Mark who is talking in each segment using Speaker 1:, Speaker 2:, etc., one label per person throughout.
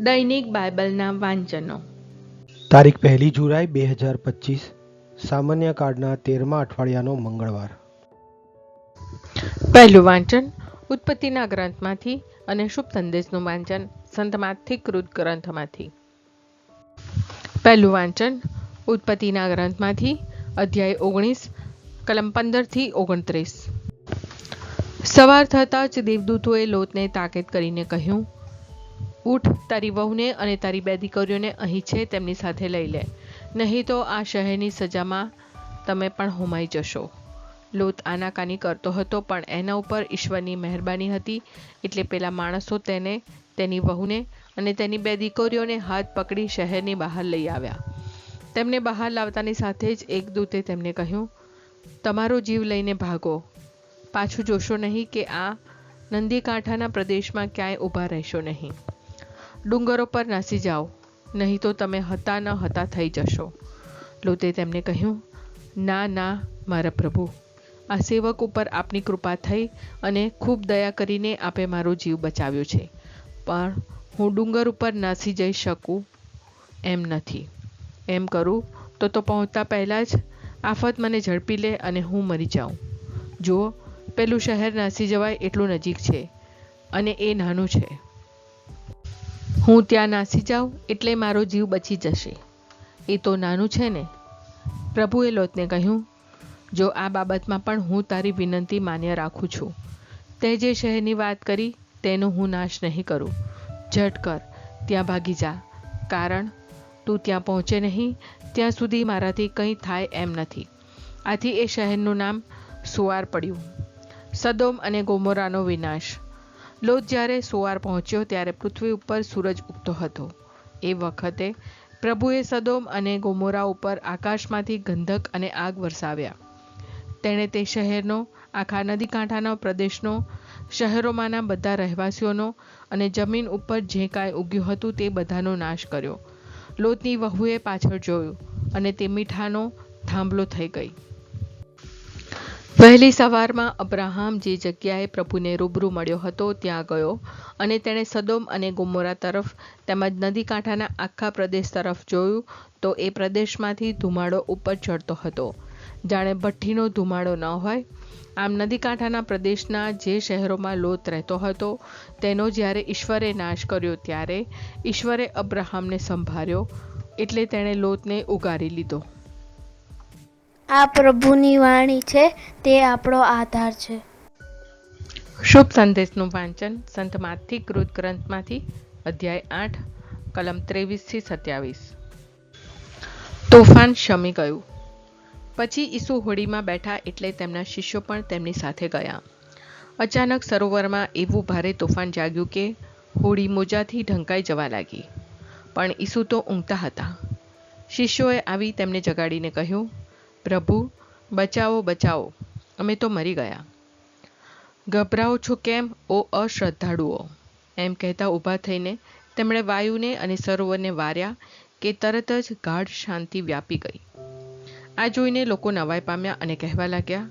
Speaker 1: દૈનિક બાઇબલના વાંચનો.
Speaker 2: તારીખ પહેલી જુલાઈ બે હજાર પચીસ સામાન્ય કાર્ડના તેરમા અઠવાડિયાનો મંગળવાર.
Speaker 1: પહેલું વાંચન ઉત્પત્તિના ગ્રંથમાંથી અને શુભ સંદેશનું વાંચન સંતમાંથી કૃત ગ્રંથમાંથી. પહેલું વાંચન ઉત્પત્તિના ગ્રંથમાંથી અધ્યાય ઓગણીસ કલમ પંદરથી ઓગણત્રીસ. સવાર થતાં જ દેવદૂતોએ લોતને તાકીદ કરીને કહ્યું ઉઠ તારી વહુને અને તારી બે દીકરીઓને અહીં છે, તેમની સાથે લઈ લે. નહીં તો આ શહેરની સજામાં તમે પણ હોમાઈ જશો. લોત આનાકાની કરતો હતો, પણ એના ઉપર ઈશ્વરની મહેરબાની હતી. એટલે પેલા માણસો તેને, તેની વહુને અને તેની બે દીકરીઓને હાથ પકડી શહેરની બહાર લઈ આવ્યા. તેમને બહાર લાવતાની સાથે જ એક દૂતે તેમને કહ્યું, તમારો જીવ લઈને ભાગો. પાછું જોશો નહીં કે આ નંદીકાંઠાના પ્રદેશમાં ક્યાંય ઊભા રહેશો નહીં. ડુંગરો પર નાસી જાઓ. નહીં તો તમે હતા ન હતા થઈ જશો. લોતે તેમને કહ્યું, ના ના, મારા પ્રભુ. આ સેવક ઉપર આપની કૃપા થઈ અને ખૂબ દયા કરીને આપે મારો જીવ બચાવ્યો છે. પણ હું ડુંગર ઉપર નાસી જઈ શકું એમ નથી. એમ કરું તો તો પહોંચતા પહેલાં જ આફત મને ઝડપી લે અને હું મરી જાઉં. જો પેલું શહેર નાસી જવાય એટલું નજીક છે અને એ નાનું છે. હું ત્યાં નાસી જાઉં એટલે મારો જીવ બચી જશે. એ તો નાનું છે ને. પ્રભુએ લોતને કહ્યું, જો આ બાબતમાં પણ હું તારી વિનંતી માન્ય રાખું છું. તે જે શહેરની વાત કરી, તેનો હું નાશ નહીં કરું. ઝટ કર, ત્યાં ભાગી જા. કારણ, તું ત્યાં પહોંચે નહીં, ત્યાં સુધી મારાથી કંઈ થાય એમ નથી. આથી એ શહેરનું નામ સુવાર પડ્યું. સદોમ અને ગોમોરાનો વિનાશ. લોત જ્યારે સુવાર પહોંચ્યો ત્યારે પૃથ્વી ઉપર સૂરજ ઉગતો હતો. એ વખતે પ્રભુએ સદોમ અને ગોમોરા ઉપર આકાશમાંથી ગંધક અને આગ વરસાવ્યા. તેણે તે શહેરનો, આખા નદીકાંઠાના, પ્રદેશનો, શહેરોમાંના બધા રહેવાસીઓનો અને જમીન ઉપર જે કાંઈ ઉગ્યું હતું તે બધાનો નાશ કર્યો. લોતની વહુએ પાછળ જોયું અને તે મીઠાનો થાંભલો થઈ ગઈ. વહેલી સવારમાં અબ્રાહમ જે જગ્યાએ પ્રભુને રૂબરૂ મળ્યો હતો, ત્યાં ગયો અને તેણે સદોમ અને ગુમોરા તરફ તેમજ નદીકાંઠાના આખા પ્રદેશ તરફ જોયું તો એ પ્રદેશમાંથી ધુમાડો ઉપર ચડતો હતો. જાણે ભઠ્ઠીનો ધુમાડો ન હોય. આમ નદીકાંઠાના પ્રદેશના જે શહેરોમાં લોત રહેતો હતો, તેનો જ્યારે ઈશ્વરે નાશ કર્યો ત્યારે ઈશ્વરે અબ્રાહમને સંભાળ્યો એટલે તેણે લોતને ઉગારી લીધો.
Speaker 3: આ પ્રભુની વાણી છે, તે આપણો આધાર છે.
Speaker 1: શુભ સંદેશનું વાંચન સંત માથી કૃત ગ્રંથમાંથી અધ્યાય આઠ, કલમ ત્રેવીસથી સત્યાવીસ. તોફાન શમી ગયું. પછી ઈસુ હોડીમાં બેઠા એટલે તેમના શિષ્યો પણ તેમની સાથે ગયા. અચાનક સરોવરમાં એવું ભારે તોફાન જાગ્યું કે હોડી મોજાથી ઢંકાઈ જવા લાગી. પણ ઈસુ તો ઊંઘતા હતા. શિષ્યોએ આવી તેમને જગાડીને કહ્યું પ્રભુ બચાવો બચાવો. અમે તો મરી ગયા. ગભરાઓ છો કેમ ઓ અશ્રદ્ધાળુઓ? એમ કહેતા ઊભા થઈને તેમણે વાયુને અને સરોવરને વાર્યા કે તરત જ ગાઢ શાંતિ વ્યાપી ગઈ. આ જોઈને લોકો નવાઈ પામ્યા અને કહેવા લાગ્યા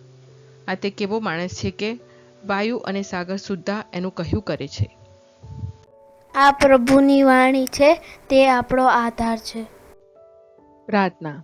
Speaker 1: આ તે કેવો માણસ છે કે વાયુ અને સાગર સુદ્ધા એનું કહ્યું કરે છે.
Speaker 3: આ પ્રભુની વાણી છે તે આપણો આધાર છે.
Speaker 1: પ્રાર્થના.